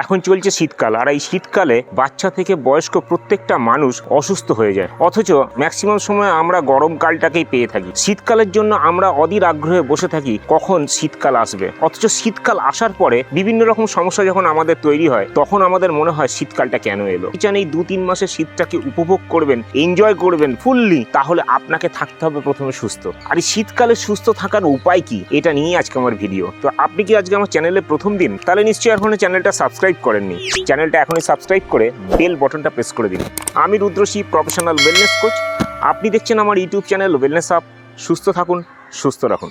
এখন চলছে শীতকাল, আর এই শীতকালে বাচ্চা থেকে বয়স্ক প্রত্যেকটা মানুষ অসুস্থ হয়ে যায়। অথচ ম্যাক্সিমাম সময় আমরা গরমকালটাকেই পেয়ে থাকি। শীতকালের জন্য আমরা অধীর আগ্রহে বসে থাকি কখন শীতকাল আসবে। অথচ শীতকাল আসার পরে বিভিন্ন রকম সমস্যা যখন আমাদের তৈরি হয়, তখন আমাদের মনে হয় শীতকালটা কেন এলো? চান এই দু তিন মাসের শীতটাকে উপভোগ করবেন এনজয় করবেন ফুললি তাহলে আপনাকে থাকতে হবে প্রথমে সুস্থ। আর এই শীতকালে সুস্থ থাকার উপায় কি? এটা নিয়েই আজকে আমার ভিডিও তো আপনি কি আজকে আমার চ্যানেলে প্রথম দিন? তাহলে নিশ্চয়ই এখন চ্যানেলটা সাবস্ক্রাইব করেননি চ্যানেলটা এখনই সাবস্ক্রাইব করে বেল বটনটা প্রেস করে দিন। আমি রুদ্রশী প্রফেশনাল ওয়েলনেস কোচ আপনি দেখছেন আমার ইউটিউব চ্যানেল ওয়েলনেস আপ সুস্থ থাকুন, সুস্থ রাখুন।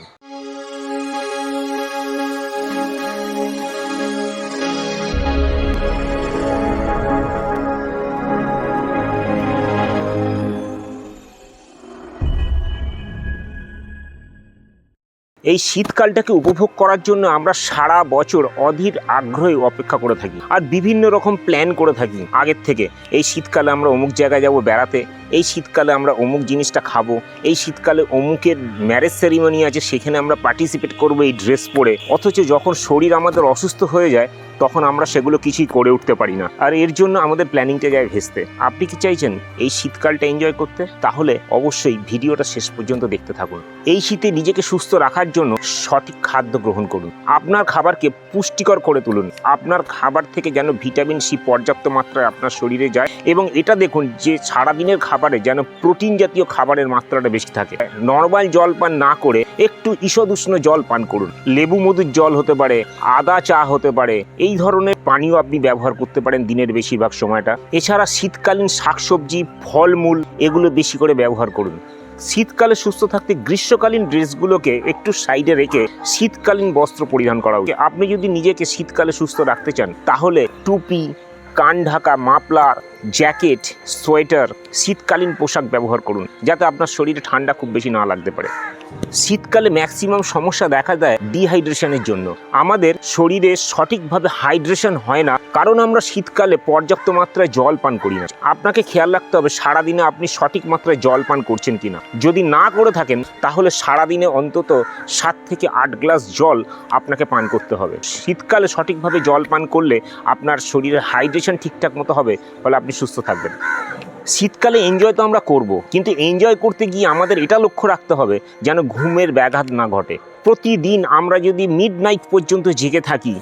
এই শীতকালটাকে উপভোগ করার জন্য আমরা সারা বছর অধীর আগ্রহে অপেক্ষা করে থাকি আর বিভিন্ন রকম প্ল্যান করে থাকি। আগের থেকে, এই শীতকালে আমরা অমুক জায়গায় যাব বেড়াতে, এই শীতকালে আমরা অমুক জিনিসটা খাব, এই শীতকালে অমুকের ম্যারেজ সেরিমনি আছে, সেখানে আমরা পার্টিসিপেট করব এই ড্রেস পরে। অথচ যখন শরীর আমাদের অসুস্থ হয়ে যায় তখন আমরা সেগুলো কিছুই করে উঠতে পারি না। আর এর জন্য আমাদের প্ল্যানিংটা যায় ভেস্তে। আপনি কি চাইছেন এই শীতকালটা এনজয় করতে? তাহলে অবশ্যই ভিডিওটা শেষ পর্যন্ত দেখতে থাকুন। এই শীতে নিজেকে সুস্থ রাখার জন্য সঠিক খাদ্য গ্রহণ করুন। আপনার খাবারকে পুষ্টিকর করে তুলুন। আপনার খাবার থেকে যেন ভিটামিন সি পর্যাপ্ত মাত্রায় আপনার শরীরে যায় এবং এটা দেখুন যে সারাদিনের খাবারে যেন প্রোটিন জাতীয় খাবারের মাত্রাটা বেশি থাকে। নর্মাল জল পান না করে একটু ঈষদ উষ্ণ জল পান করুন। লেবু মধুর জল হতে পারে, আদা চা হতে পারে, এই ধরনের পানীয় আপনি ব্যবহার করতে পারেন দিনের বেশিরভাগ সময়টা। এছাড়া শীতকালীন শাকসবজি, ফলমূল এগুলো বেশি করে ব্যবহার করুন। শীতকালে সুস্থ থাকতে গ্রীষ্মকালীন ড্রেসগুলোকে একটু সাইডে রেখে শীতকালীন বস্ত্র পরিধান করা উচিত। আপনি যদি নিজেকে শীতকালে সুস্থ রাখতে চান, তাহলে টুপি, কান ঢাকা, মাফলার জ্যাকেট, সোয়েটার, শীতকালীন পোশাক ব্যবহার করুন, যাতে আপনার শরীরে ঠান্ডা খুব বেশি না লাগতে পারে। শীতকালে ম্যাক্সিমাম সমস্যা দেখা দেয় ডিহাইড্রেশনের জন্য। আমাদের শরীরে সঠিকভাবে হাইড্রেশন হয় না, কারণ আমরা শীতকালে পর্যাপ্ত মাত্রায় জল পান করি না। আপনাকে খেয়াল রাখতে হবে, সারাদিনে আপনি সঠিক মাত্রায় জল পান করছেন কিনা। যদি না করে থাকেন, তাহলে সারাদিনে অন্তত সাত থেকে আট গ্লাস জল আপনাকে পান করতে হবে। শীতকালে সঠিকভাবে জল পান করলে আপনার শরীরের হাইড্রেশন ঠিকঠাক মতো হবে, ফলে আপনি সুস্থ থাকবেন। শীতকালে এনজয় তো আমরা করব, কিন্তু এনজয় করতে গিয়ে আমাদের এটা লক্ষ্য রাখতে হবে যেন ঘুমের ব্যাঘাত না ঘটে। প্রতিদিন আমরা যদি মিড নাইট পর্যন্ত জেগে থাকি,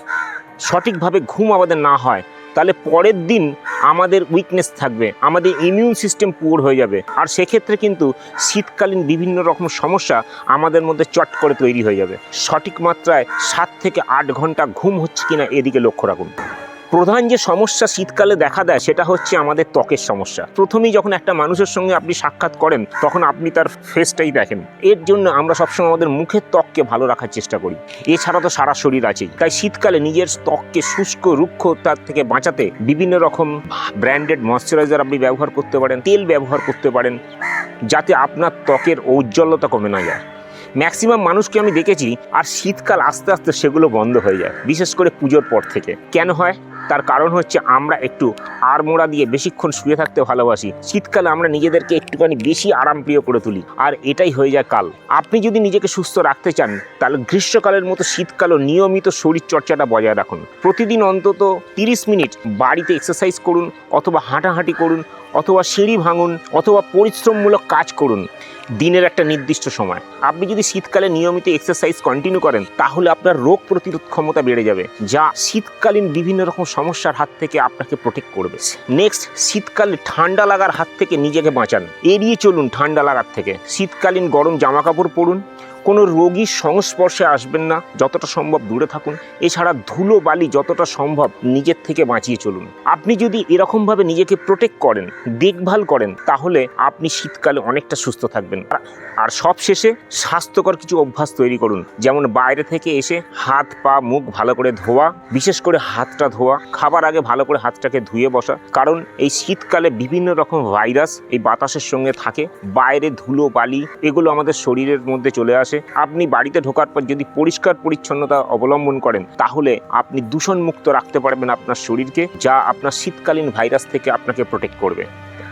সঠিকভাবে ঘুম আমাদের না হয়, তাহলে পরের দিন আমাদের উইকনেস থাকবে, আমাদের ইমিউন সিস্টেম পুয়ার হয়ে যাবে। আর সেক্ষেত্রে কিন্তু শীতকালীন বিভিন্ন রকম সমস্যা আমাদের মধ্যে চট করে তৈরি হয়ে যাবে। সঠিক মাত্রায় সাত থেকে আট ঘণ্টা ঘুম হচ্ছে কিনা এদিকে লক্ষ্য রাখুন। প্রধান যে সমস্যা শীতকালে দেখা দেয় সেটা হচ্ছে আমাদের ত্বকের সমস্যা। প্রথমেই যখন একটা মানুষের সঙ্গে আপনি সাক্ষাৎ করেন, তখন আপনি তার ফেসটাই দেখেন। এর জন্য আমরা সবসময় আমাদের মুখের ত্বককে ভালো রাখার চেষ্টা করি। এছাড়া তো সারা শরীর আছেই। তাই শীতকালে নিজের ত্বককে শুষ্ক রুক্ষ তার থেকে বাঁচাতে বিভিন্ন রকম ব্র্যান্ডেড ময়শ্চারাইজার আপনি ব্যবহার করতে পারেন, তেল ব্যবহার করতে পারেন, যাতে আপনার ত্বকের ঔজ্জ্বল্যতা কমে না যায়। ম্যাক্সিমাম মানুষকে আমি দেখেছি, আর শীতকাল আস্তে আস্তে সেগুলো বন্ধ হয়ে যায়, বিশেষ করে পুজোর পর থেকে। কেন হয়? তার কারণ হচ্ছে আমরা একটু আড়মোড়া দিয়ে বেশিক্ষণ শুয়ে থাকতে ভালোবাসি। শীতকালে আমরা নিজেদেরকে একটুখানি বেশি আরামপ্রিয় করে তুলি। আর এটাই হয়ে যায় কাল। আপনি যদি নিজেকে সুস্থ রাখতে চান, তাহলে গ্রীষ্মকালের মতো শীতকালও নিয়মিত শরীর চর্চাটা বজায় রাখুন। প্রতিদিন অন্তত তিরিশ মিনিট বাড়িতে এক্সারসাইজ করুন, অথবা হাঁটাহাঁটি করুন, অথবা সিঁড়ি ভাঙুন, অথবা পরিশ্রমমূলক কাজ করুন। দিনের একটা নির্দিষ্ট সময়। আপনি যদি শীতকালে নিয়মিত এক্সারসাইজ কন্টিনিউ করেন, তাহলে আপনার রোগ প্রতিরোধ ক্ষমতা বেড়ে যাবে, যা শীতকালীন বিভিন্ন রকম সমস্যার হাত থেকে আপনাকে প্রোটেক্ট করবে। নেক্সট শীতকালে ঠান্ডা লাগার হাত থেকে নিজেকে বাঁচান। এড়িয়ে চলুন ঠান্ডা লাগার থেকে। শীতকালীন গরম জামা কাপড় পরুন কোনো রোগীর সংস্পর্শে আসবেন না, যতটা সম্ভব দূরে থাকুন। এছাড়া ধুলো বালি যতটা সম্ভব নিজের থেকে বাঁচিয়ে চলুন। আপনি যদি এরকমভাবে নিজেকে প্রোটেক্ট করেন, দেখভাল করেন, তাহলে আপনি শীতকালে অনেকটা সুস্থ থাকবেন। আর সব শেষে স্বাস্থ্যকর কিছু অভ্যাস তৈরি করুন। যেমন বাইরে থেকে এসে হাত, পা, মুখ ভালো করে ধোয়া, বিশেষ করে হাতটা ধোয়া, খাবার আগে ভালো করে হাতটাকে ধুয়ে বসা। কারণ এই শীতকালে বিভিন্ন রকম ভাইরাস এই বাতাসের সঙ্গে থাকে। বাইরে ধুলো, বালি, এগুলো আমাদের শরীরের মধ্যে চলে আসে আপনি বাড়িতে ঢোকার পর যদি পরিষ্কার পরিচ্ছন্নতা অবলম্বন করেন, তাহলে আপনি দূষণমুক্ত রাখতে পারবেন আপনার শরীরকে, যা আপনার শীতকালীন ভাইরাস থেকে আপনাকে প্রোটেক্ট করবে।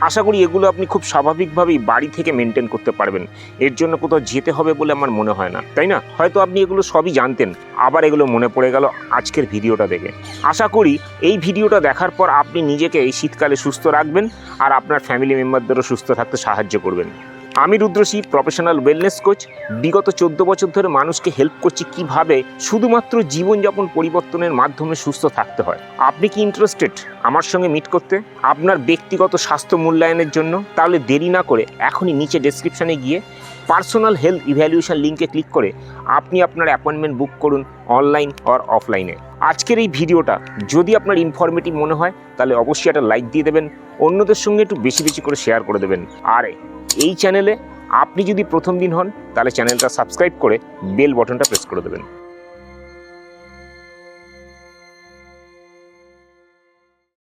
আশা করি এগুলো আপনি খুব স্বাভাবিকভাবেই বাড়ি থেকে মেনটেন করতে পারবেন। এর জন্য কোথাও যেতে হবে বলে আমার মনে হয় না। তাই না? হয়তো আপনি এগুলো সবই জানতেন, আবার এগুলো মনে পড়ে গেল আজকের ভিডিওটা দেখে। আশা করি এই ভিডিওটা দেখার পর আপনি নিজেকে এই শীতকালে সুস্থ রাখবেন আর আপনার ফ্যামিলি মেম্বারদেরও সুস্থ থাকতে সাহায্য করবেন। আমি রুদ্রশী প্রফেশনাল ওয়েলনেস কোচ বিগত চোদ্দ বছর ধরে মানুষকে হেল্প করছি কীভাবে শুধুমাত্র জীবনযাপন পরিবর্তনের মাধ্যমে সুস্থ থাকতে হয়। আপনি কি ইন্টারেস্টেড আমার সঙ্গে মিট করতে? আপনার ব্যক্তিগত স্বাস্থ্য মূল্যায়নের জন্য? তাহলে দেরি না করে এখনই নিচে ডেসক্রিপশানে গিয়ে পার্সোনাল হেলথ ইভ্যালুয়েশন লিঙ্কে ক্লিক করে আপনি আপনার অ্যাপয়েন্টমেন্ট বুক করুন অনলাইন অর অফলাইনে আজকের এই ভিডিওটা যদি আপনার ইনফরমেটিভ মনে হয়, তাহলে অবশ্যই একটা লাইক দিয়ে দেবেন। অন্যদের সঙ্গে একটু বেশি বেশি করে শেয়ার করে দেবেন। আর এই চ্যানেলে আপনি যদি প্রথম দিন হন, তাহলে চ্যানেলটা সাবস্ক্রাইব করে বেল বটনটা প্রেস করে দেবেন।